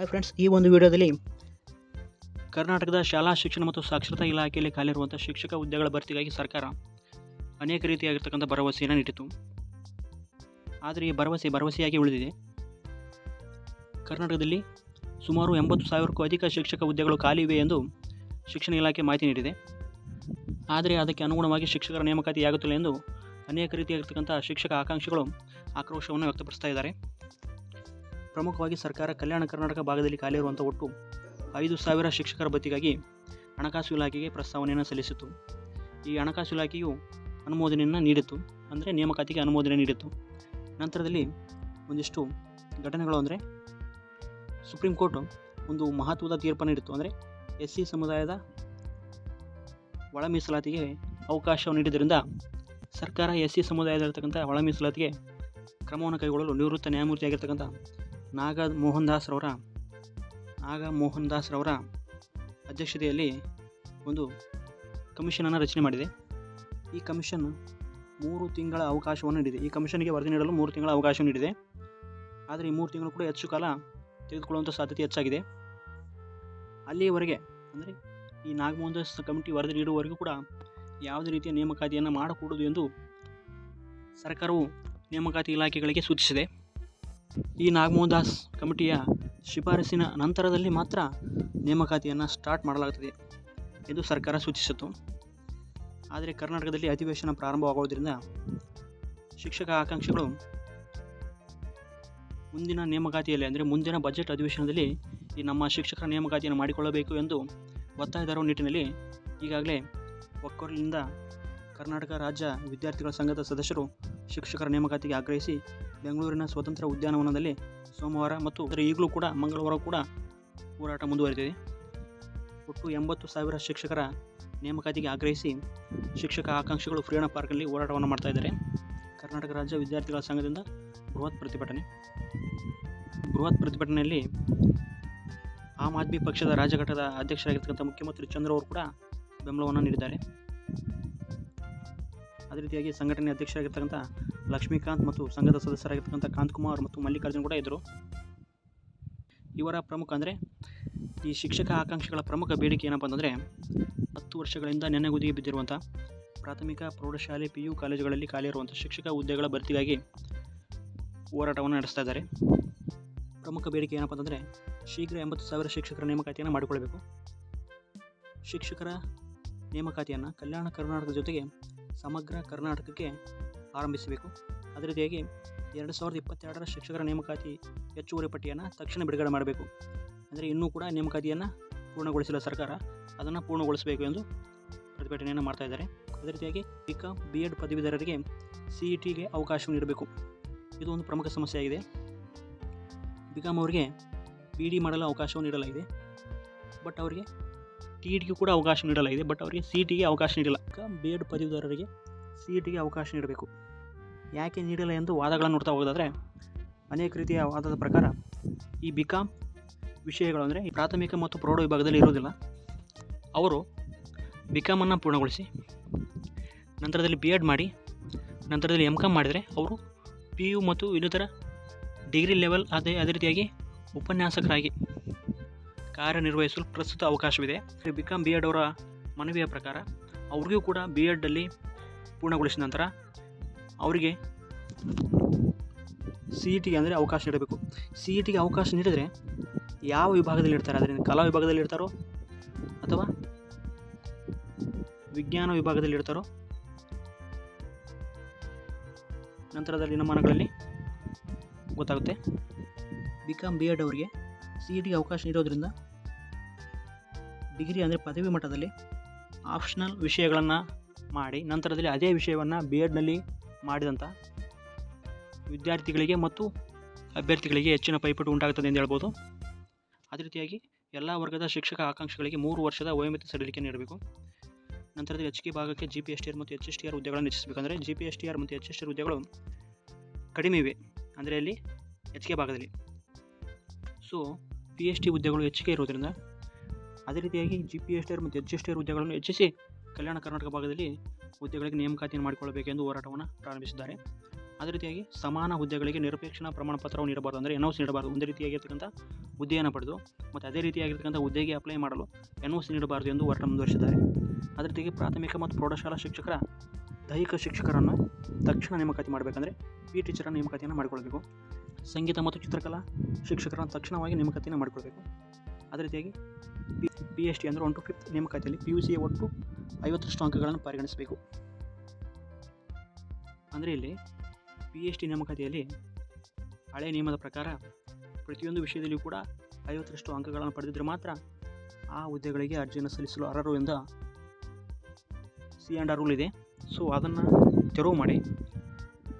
Hi friends ಈ ಒಂದು ವಿಡಿಯೋದಲ್ಲಿ ಕರ್ನಾಟಕದ ಶಾಲಾ ಶಿಕ್ಷಣ ಮತ್ತು ಸಾಕ್ಷರತಾ ಇಲಾಖೆಯಲ್ಲಿ ಖಾಲಿರುವಂಥ ಶಿಕ್ಷಕ ಹುದ್ದೆಗಳ ಭರ್ತಿಗಾಗಿ ಸರ್ಕಾರ ಅನೇಕ ರೀತಿಯಾಗಿರ್ತಕ್ಕಂಥ ಭರವಸೆಯನ್ನು ನೀಡಿತು ಆದರೆ ಈ ಭರವಸೆ ಭರವಸೆಯಾಗಿ ಉಳಿದಿದೆ. ಕರ್ನಾಟಕದಲ್ಲಿ ಸುಮಾರು ಎಂಬತ್ತು ಸಾವಿರಕ್ಕೂ ಅಧಿಕ ಶಿಕ್ಷಕ ಹುದ್ದೆಗಳು ಖಾಲಿ ಇವೆ ಎಂದು ಶಿಕ್ಷಣ ಇಲಾಖೆ ಮಾಹಿತಿ ನೀಡಿದೆ. ಆದರೆ ಅದಕ್ಕೆ ಅನುಗುಣವಾಗಿ ಶಿಕ್ಷಕರ ನೇಮಕಾತಿಯಾಗುತ್ತಿಲ್ಲ ಎಂದು ಅನೇಕ ರೀತಿಯಾಗಿರ್ತಕ್ಕಂಥ ಶಿಕ್ಷಕ ಆಕಾಂಕ್ಷಿಗಳು ಆಕ್ರೋಶವನ್ನು ವ್ಯಕ್ತಪಡಿಸ್ತಾ ಇದ್ದಾರೆ. ಪ್ರಮುಖವಾಗಿ ಸರ್ಕಾರ ಕಲ್ಯಾಣ ಕರ್ನಾಟಕ ಭಾಗದಲ್ಲಿ ಖಾಲಿಯಿರುವಂಥ ಒಟ್ಟು ಐದು ಸಾವಿರ ಶಿಕ್ಷಕರ ಭರ್ತಿಗಾಗಿ ಹಣಕಾಸು ಇಲಾಖೆಗೆ ಪ್ರಸ್ತಾವನೆಯನ್ನು ಸಲ್ಲಿಸಿತು. ಈ ಹಣಕಾಸು ಇಲಾಖೆಯು ಅನುಮೋದನೆಯನ್ನು ನೀಡಿತು ಅಂದರೆ ನೇಮಕಾತಿಗೆ ಅನುಮೋದನೆ ನೀಡಿತು ನಂತರದಲ್ಲಿ ಒಂದಿಷ್ಟು ಘಟನೆಗಳು ಅಂದರೆ ಸುಪ್ರೀಂ ಕೋರ್ಟ್ ಒಂದು ಮಹತ್ವದ ತೀರ್ಪನ್ನು ನೀಡಿತು ಅಂದರೆ ಎಸ್ ಸಿ ಸಮುದಾಯದ ಒಳ ಮೀಸಲಾತಿಗೆ ಅವಕಾಶ ನೀಡಿದ್ದರಿಂದ ಸರ್ಕಾರ ಎಸ್ ಸಿ ಸಮುದಾಯದಲ್ಲಿರ್ತಕ್ಕಂಥ ಒಳ ಮೀಸಲಾತಿಗೆ ಕ್ರಮವನ್ನು ಕೈಗೊಳ್ಳಲು ನಿವೃತ್ತ ನ್ಯಾಯಮೂರ್ತಿಯಾಗಿರ್ತಕ್ಕಂಥ ನಾಗ ಮೋಹನ್ ದಾಸ್ರವರ ನಾಗ ಮೋಹನ್ ದಾಸ್ರವರ ಅಧ್ಯಕ್ಷತೆಯಲ್ಲಿ ಒಂದು ಕಮಿಷನನ್ನು ರಚನೆ ಮಾಡಿದೆ. ಈ ಕಮಿಷನ್ ಮೂರು ತಿಂಗಳ ಅವಕಾಶವನ್ನು ನೀಡಿದೆ. ಈ ಕಮಿಷನ್ಗೆ ವರದಿ ನೀಡಲು ಮೂರು ತಿಂಗಳ ಅವಕಾಶ ನೀಡಿದೆ. ಆದರೆ ಈ ಮೂರು ತಿಂಗಳು ಕೂಡ ಹೆಚ್ಚು ಕಾಲ ತೆಗೆದುಕೊಳ್ಳುವಂಥ ಸಾಧ್ಯತೆ ಹೆಚ್ಚಾಗಿದೆ. ಅಲ್ಲಿಯವರೆಗೆ ಅಂದರೆ ಈ ನಾಗಮೋಹನ್ ದಾಸ್ ಕಮಿಟಿ ವರದಿ ನೀಡುವವರೆಗೂ ಕೂಡ ಯಾವುದೇ ರೀತಿಯ ನೇಮಕಾತಿಯನ್ನು ಮಾಡಕೂಡದು ಎಂದು ಸರ್ಕಾರವು ನೇಮಕಾತಿ ಇಲಾಖೆಗಳಿಗೆ ಸೂಚಿಸಿದೆ. ಈ ನಾಗಮೋಹನ್ ದಾಸ್ ಕಮಿಟಿಯ ಶಿಫಾರಸಿನ ನಂತರದಲ್ಲಿ ಮಾತ್ರ ನೇಮಕಾತಿಯನ್ನು ಸ್ಟಾರ್ಟ್ ಮಾಡಲಾಗುತ್ತದೆ ಎಂದು ಸರ್ಕಾರ ಸೂಚಿಸಿತು ಆದರೆ ಕರ್ನಾಟಕದಲ್ಲಿ ಅಧಿವೇಶನ ಪ್ರಾರಂಭವಾಗುವುದರಿಂದ ಶಿಕ್ಷಕ ಆಕಾಂಕ್ಷಿಗಳು ಮುಂದಿನ ನೇಮಕಾತಿಯಲ್ಲಿ, ಅಂದರೆ ಮುಂದಿನ ಬಜೆಟ್ ಅಧಿವೇಶನದಲ್ಲಿ ಈ ನಮ್ಮ ಶಿಕ್ಷಕರ ನೇಮಕಾತಿಯನ್ನು ಮಾಡಿಕೊಳ್ಳಬೇಕು ಎಂದು ಒತ್ತಾಯ ತರುವ ನಿಟ್ಟಿನಲ್ಲಿ ಈಗಾಗಲೇ ಒಕ್ಕೊರಲಿನಿಂದ ಕರ್ನಾಟಕ ರಾಜ್ಯ ವಿದ್ಯಾರ್ಥಿಗಳ ಸಂಘದ ಸದಸ್ಯರು ಶಿಕ್ಷಕರ ನೇಮಕಾತಿಗೆ ಆಗ್ರಹಿಸಿ ಬೆಂಗಳೂರಿನ ಸ್ವತಂತ್ರ ಉದ್ಯಾನವನದಲ್ಲಿ ಸೋಮವಾರ ಮತ್ತು ಈಗಲೂ ಕೂಡ ಮಂಗಳವಾರ ಕೂಡ ಹೋರಾಟ ಮುಂದುವರಿದಿದೆ. ಒಟ್ಟು ಎಂಬತ್ತು ಸಾವಿರ ಶಿಕ್ಷಕರ ನೇಮಕಾತಿಗೆ ಆಗ್ರಹಿಸಿ ಶಿಕ್ಷಕ ಆಕಾಂಕ್ಷಿಗಳು ಫ್ರೀಡಂ ಪಾರ್ಕ್ನಲ್ಲಿ ಹೋರಾಟವನ್ನು ಮಾಡ್ತಾ ಇದ್ದಾರೆ. ಕರ್ನಾಟಕ ರಾಜ್ಯ ವಿದ್ಯಾರ್ಥಿಗಳ ಸಂಘದಿಂದ ಬೃಹತ್ ಪ್ರತಿಭಟನೆ. ಬೃಹತ್ ಪ್ರತಿಭಟನೆಯಲ್ಲಿ ಆಮ್ ಆದ್ಮಿ ಪಕ್ಷದ ರಾಜ್ಯ ಘಟಕದ ಅಧ್ಯಕ್ಷರಾಗಿರ್ತಕ್ಕಂಥ ಮುಖ್ಯಮಂತ್ರಿ ಚಂದ್ರ ಅವರು ಕೂಡ ಬೆಂಬಲವನ್ನು ನೀಡಿದ್ದಾರೆ. ಅದೇ ರೀತಿಯಾಗಿ ಸಂಘಟನೆ ಅಧ್ಯಕ್ಷರಾಗಿರ್ತಕ್ಕಂಥ ಲಕ್ಷ್ಮೀಕಾಂತ್ ಮತ್ತು ಸಂಘದ ಸದಸ್ಯರಾಗಿರ್ತಕ್ಕಂಥ ಕಾಂತಕುಮಾರ್ ಮತ್ತು ಮಲ್ಲಿಕಾರ್ಜುನ್ ಕೂಡ ಇದ್ದರು. ಇವರ ಪ್ರಮುಖ ಅಂದರೆ ಈ ಶಿಕ್ಷಕ ಆಕಾಂಕ್ಷಿಗಳ ಪ್ರಮುಖ ಬೇಡಿಕೆ ಏನಪ್ಪ ಅಂತಂದರೆ ಹತ್ತು ವರ್ಷಗಳಿಂದ ನೆನೆಗುದಿಗೆ ಬಿದ್ದಿರುವಂಥ ಪ್ರಾಥಮಿಕ, ಪ್ರೌಢಶಾಲೆ ಪಿ ಯು ಕಾಲೇಜುಗಳಲ್ಲಿ ಖಾಲಿ ಇರುವಂಥ ಶಿಕ್ಷಕ ಹುದ್ದೆಗಳ ಭರ್ತಿಗಾಗಿ ಹೋರಾಟವನ್ನು ನಡೆಸ್ತಾ ಇದ್ದಾರೆ. ಪ್ರಮುಖ ಬೇಡಿಕೆ ಏನಪ್ಪ ಅಂತಂದರೆ ಶೀಘ್ರ ಎಂಬತ್ತು ಸಾವಿರ ಶಿಕ್ಷಕರ ನೇಮಕಾತಿಯನ್ನು ಮಾಡಿಕೊಳ್ಳಬೇಕು. ಶಿಕ್ಷಕರ ನೇಮಕಾತಿಯನ್ನು ಕಲ್ಯಾಣ ಕರ್ನಾಟಕದ ಜೊತೆಗೆ ಸಮಗ್ರ ಕರ್ನಾಟಕಕ್ಕೆ ಆರಂಭಿಸಬೇಕು. ಅದೇ ರೀತಿಯಾಗಿ ಎರಡು ಸಾವಿರದ ಇಪ್ಪತ್ತೆರಡರ ಶಿಕ್ಷಕರ ನೇಮಕಾತಿ ಹೆಚ್ಚುವರಿ ಪಟ್ಟಿಯನ್ನು ತಕ್ಷಣ ಬಿಡುಗಡೆ ಮಾಡಬೇಕು. ಅಂದರೆ ಇನ್ನೂ ಕೂಡ ನೇಮಕಾತಿಯನ್ನು ಪೂರ್ಣಗೊಳಿಸಿಲ್ಲ ಸರ್ಕಾರ. ಅದನ್ನು ಪೂರ್ಣಗೊಳಿಸಬೇಕು ಎಂದು ಪ್ರತಿಭಟನೆಯನ್ನು ಮಾಡ್ತಾ ಇದ್ದಾರೆ. ಅದೇ ರೀತಿಯಾಗಿ ಬಿ ಕಾಮ್ ಬಿ ಎಡ್ ಪದವೀಧರರಿಗೆ ಸಿ ಇ ಟಿಗೆ ಅವಕಾಶ ನೀಡಬೇಕು. ಇದು ಒಂದು ಪ್ರಮುಖ ಸಮಸ್ಯೆ ಆಗಿದೆ ಬಿಕಾಮ್ ಅವರಿಗೆ ಬಿ ಡಿ ಮಾಡಲು ಅವಕಾಶವನ್ನು ನೀಡಲಾಗಿದೆ. ಬಟ್ ಅವರಿಗೆ ಟಿ ಇ ಟಿಗೂ ಕೂಡ ಅವಕಾಶ ನೀಡಲಾಗಿದೆ ಬಟ್ ಅವರಿಗೆ ಸಿ ಟಿಗೆ ಅವಕಾಶ ನೀಡಿಲ್ಲ. ಬಿ ಎಡ್ ಪದವೀಧರರಿಗೆ ಸಿ ಇ ಟಿಗೆ ಅವಕಾಶ ನೀಡಬೇಕು. ಯಾಕೆ ನೀಡಿಲ್ಲ ಎಂದು ವಾದಗಳನ್ನು ನೋಡ್ತಾ ಹೋಗೋದಾದರೆ, ಅನೇಕ ರೀತಿಯ ವಾದದ ಪ್ರಕಾರ ಈ ಬಿ ಕಾಮ್ ವಿಷಯಗಳು ಅಂದರೆ ಈ ಪ್ರಾಥಮಿಕ ಮತ್ತು ಪ್ರೌಢ ವಿಭಾಗದಲ್ಲಿ ಇರೋದಿಲ್ಲ ಅವರು ಬಿ ಕಾಮನ್ನು ಪೂರ್ಣಗೊಳಿಸಿ, ನಂತರದಲ್ಲಿ ಬಿ ಎಡ್ ಮಾಡಿ, ನಂತರದಲ್ಲಿ ಎಂ ಕಾಮ್ ಮಾಡಿದರೆ ಅವರು ಪಿ ಯು ಮತ್ತು ಇನ್ನಿತರ ಡಿಗ್ರಿ ಲೆವೆಲ್ ಅದೇ ಅದೇ ರೀತಿಯಾಗಿ ಉಪನ್ಯಾಸಕರಾಗಿ ಕಾರ್ಯನಿರ್ವಹಿಸಲು ಪ್ರಸ್ತುತ ಅವಕಾಶವಿದೆ. ಬಿ ಕಾಮ್ ಬಿ ಎಡ್ ಅವರ ಮನವಿಯ ಪ್ರಕಾರ ಅವ್ರಿಗೂ ಕೂಡ ಬಿ ಎಡ್ಡಲ್ಲಿ ಪೂರ್ಣಗೊಳಿಸಿದ ನಂತರ ಅವರಿಗೆ ಸಿ ಇ ಟಿಗೆ ಅಂದರೆ ಅವಕಾಶ ನೀಡಬೇಕು. ಸಿ ಇ ಟಿಗೆ ಅವಕಾಶ ನೀಡಿದರೆ ಯಾವ ವಿಭಾಗದಲ್ಲಿ ಇರ್ತಾರೆ ಅದರಿಂದ ಕಲಾ ವಿಭಾಗದಲ್ಲಿ ಇರ್ತಾರೋ ಅಥವಾ ವಿಜ್ಞಾನ ವಿಭಾಗದಲ್ಲಿ ಇರ್ತಾರೋ ನಂತರದ ದಿನಮಾನಗಳಲ್ಲಿ ಗೊತ್ತಾಗುತ್ತೆ. ಬಿ ಕಾಮ್ ಬಿ ಎಡ್ ಅವರಿಗೆ ಸಿ ಇ ಟಿಗೆ ಅವಕಾಶ ನೀಡೋದ್ರಿಂದ ಡಿಗ್ರಿ ಅಂದರೆ ಪದವಿ ಮಟ್ಟದಲ್ಲಿ ಆಪ್ಷನಲ್ ವಿಷಯಗಳನ್ನು ಮಾಡಿ, ನಂತರದಲ್ಲಿ ಅದೇ ವಿಷಯವನ್ನು ಬಿ ಎಡ್ನಲ್ಲಿ ಮಾಡಿದಂಥ ವಿದ್ಯಾರ್ಥಿಗಳಿಗೆ ಮತ್ತು ಅಭ್ಯರ್ಥಿಗಳಿಗೆ ಹೆಚ್ಚಿನ ಪೈಪೋಟಿ ಉಂಟಾಗುತ್ತದೆ ಎಂದು ಹೇಳ್ಬೋದು. ಅದೇ ರೀತಿಯಾಗಿ ಎಲ್ಲ ವರ್ಗದ ಶಿಕ್ಷಕ ಆಕಾಂಕ್ಷಿಗಳಿಗೆ ಮೂರು ವರ್ಷದ ವಯೋಮಿತಿ ಸಡಿಲಿಕೆ ನೀಡಬೇಕು. ನಂತರದಲ್ಲಿ ಎಚ್ ಕೆ ಭಾಗಕ್ಕೆ G P S T R ಮತ್ತು ಎಚ್ ಎಸ್ ಟಿ ಆರ್ ಹುದ್ದೆಗಳನ್ನು ಹೆಚ್ಚಿಸಬೇಕಂದ್ರೆ G P S T R ಮತ್ತು ಎಚ್ ಎಸ್ ಟಿ ಆರ್ ಹುದ್ದೆಗಳು ಕಡಿಮೆ ಇವೆ. ಅಂದರೆ ಅಲ್ಲಿ ಕೆ ಭಾಗದಲ್ಲಿ. ಸೊ ಪಿ ಎಚ್ ಟಿ ಹುದ್ದೆಗಳು ಹೆಚ್ಚಿಗೆ ಇರೋದರಿಂದ ಅದೇ ರೀತಿಯಾಗಿ G P S T R ಮತ್ತು ಎಚ್ ಎಸ್ ಟಿಯರ್ ಹುದ್ದೆಗಳನ್ನು ಹೆಚ್ಚಿಸಿ ಕಲ್ಯಾಣ ಕರ್ನಾಟಕ ಭಾಗದಲ್ಲಿ ಹುದ್ದೆಗಳಿಗೆ ನೇಮಕಾತಿಯನ್ನು ಮಾಡಿಕೊಳ್ಳಬೇಕೆಂದು ಹೋರಾಟವನ್ನು ಪ್ರಾರಂಭಿಸಿದ್ದಾರೆ. ಅದೇ ರೀತಿಯಾಗಿ ಸಮಾನ ಹುದ್ದೆಗಳಿಗೆ ನಿರಪೇಕ್ಷಣ ಪ್ರಮಾಣ ಪತ್ರವನ್ನು ನೀಡಬಾರ್ದು ಅಂದರೆ ಎನ್ ಒ ಸಿ ನೀಡಬಾರ್ದು. ಒಂದೇ ರೀತಿಯಾಗಿರ್ತಕ್ಕಂಥ ಹುದ್ದೆಯನ್ನು ಪಡೆದು ಮತ್ತು ಅದೇ ರೀತಿಯಾಗಿರ್ತಕ್ಕಂಥ ಹುದ್ದೆಗೆ ಅಪ್ಲೈ ಮಾಡಲು ಎನ್ ಒ ಸಿ ನೀಡಬಾರದು ಎಂದು ಹೋರಾಟ ಮುಂದುವರಿಸಿದ್ದಾರೆ. ಅದೇ ರೀತಿಯಾಗಿ ಪ್ರಾಥಮಿಕ ಮತ್ತು ಪ್ರೌಢಶಾಲಾ ಶಿಕ್ಷಕರ ದೈಹಿಕ ಶಿಕ್ಷಕರನ್ನು ತಕ್ಷಣ ನೇಮಕಾತಿ ಮಾಡಬೇಕಂದ್ರೆ ಪಿ ಟೀಚರ ನೇಮಕಾತಿಯನ್ನು ಮಾಡಿಕೊಳ್ಬೇಕು. ಸಂಗೀತ ಮತ್ತು ಚಿತ್ರಕಲಾ ಶಿಕ್ಷಕರನ್ನು ತಕ್ಷಣವಾಗಿ ನೇಮಕಾತಿಯನ್ನು ಮಾಡಿಕೊಳ್ಬೇಕು. ಅದೇ ರೀತಿಯಾಗಿ ಪಿ ಪಿ ಎಸ್ ಡಿ ಅಂದರೆ ಒನ್ ಟು ಫಿಫ್ತ್ ನೇಮಕಾತಿಯಲ್ಲಿ ಪಿ ಯು ಸಿಯ ಒಟ್ಟು ಐವತ್ತರಷ್ಟು ಅಂಕಗಳನ್ನು ಪರಿಗಣಿಸಬೇಕು. ಅಂದರೆ ಇಲ್ಲಿ ಪಿ ಎಚ್ ಡಿ ನೇಮಕಾತಿಯಲ್ಲಿ ಹಳೆ ನಿಯಮದ ಪ್ರಕಾರ ಪ್ರತಿಯೊಂದು ವಿಷಯದಲ್ಲಿಯೂ ಕೂಡ ಐವತ್ತರಷ್ಟು ಅಂಕಗಳನ್ನು ಪಡೆದಿದ್ದರೆ ಮಾತ್ರ ಆ ಹುದ್ದೆಗಳಿಗೆ ಅರ್ಜಿಯನ್ನು ಸಲ್ಲಿಸಲು ಅರ್ಹರು ಎಂದ ಸಿ ಆ್ಯಂಡ್ ಆರ್ ರೂಲ್ ಇದೆ. ಸೊ ಅದನ್ನು ತೆರವು ಮಾಡಿ.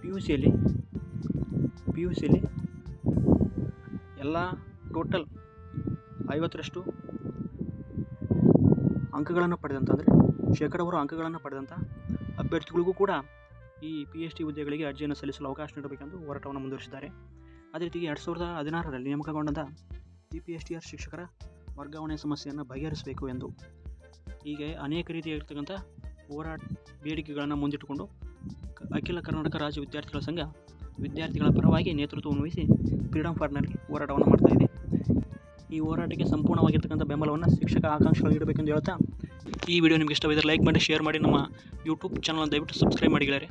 ಪಿ ಯು ಸಿಯಲ್ಲಿ ಪಿ ಯು ಸಿಯಲ್ಲಿ ಎಲ್ಲ ಟೋಟಲ್ ಐವತ್ತರಷ್ಟು ಅಂಕಗಳನ್ನು ಪಡೆದಂಥ ಅಂದರೆ ಶೇಕಡಾವಾರು ಅಂಕಗಳನ್ನು ಪಡೆದಂಥ ಅಭ್ಯರ್ಥಿಗಳಿಗೂ ಕೂಡ ಈ ಪಿ ಎಚ್ ಡಿ ಹುದ್ದೆಗಳಿಗೆ ಅರ್ಜಿಯನ್ನು ಸಲ್ಲಿಸಲು ಅವಕಾಶ ನೀಡಬೇಕೆಂದು ಹೋರಾಟವನ್ನು ಮುಂದುವರಿಸಿದ್ದಾರೆ. ಅದೇ ರೀತಿಗೆ ಎರಡು ಸಾವಿರದ ಹದಿನಾರರಲ್ಲಿ ನೇಮಕಗೊಂಡಂಥ G P S T R ಶಿಕ್ಷಕರ ವರ್ಗಾವಣೆ ಸಮಸ್ಯೆಯನ್ನು ಬಗೆಹರಿಸಬೇಕು ಎಂದು ಹೀಗೆ ಅನೇಕ ರೀತಿಯಾಗಿರ್ತಕ್ಕಂಥ ಹೋರಾಟ ಬೇಡಿಕೆಗಳನ್ನು ಮುಂದಿಟ್ಟುಕೊಂಡು ಅಖಿಲ ಕರ್ನಾಟಕ ರಾಜ್ಯ ವಿದ್ಯಾರ್ಥಿಗಳ ಸಂಘ ವಿದ್ಯಾರ್ಥಿಗಳ ಪರವಾಗಿ ನೇತೃತ್ವವನ್ನು ವಹಿಸಿ ಫ್ರೀಡಮ್ ಫಾರ್ನಲ್ಲಿ ಹೋರಾಟವನ್ನು ಮಾಡ್ತಾ ಇದೆ. ಈ ಹೋರಾಟಕ್ಕೆ ಸಂಪೂರ್ಣವಾಗಿರ್ತಕ್ಕಂಥ ಬೆಂಬಲವನ್ನು ಶಿಕ್ಷಕ ಆಕಾಂಕ್ಷೆಗಳು ನೀಡಬೇಕೆಂದು ಹೇಳ್ತಾ ಈ ವಿಡಿಯೋ ನಿಮಗೆ ಇಷ್ಟವಿದ್ದರೆ ಲೈಕ್ ಮಾಡಿ ಶೇರ್ ಮಾಡಿ ನಮ್ಮ ಯೂಟ್ಯೂಬ್ ಚಾನಲ್ ದಯವಿಟ್ಟು ಸಬ್ಸ್ಕ್ರೈಬ್ ಮಾಡಿ ಗೆಳೆಯರೆ.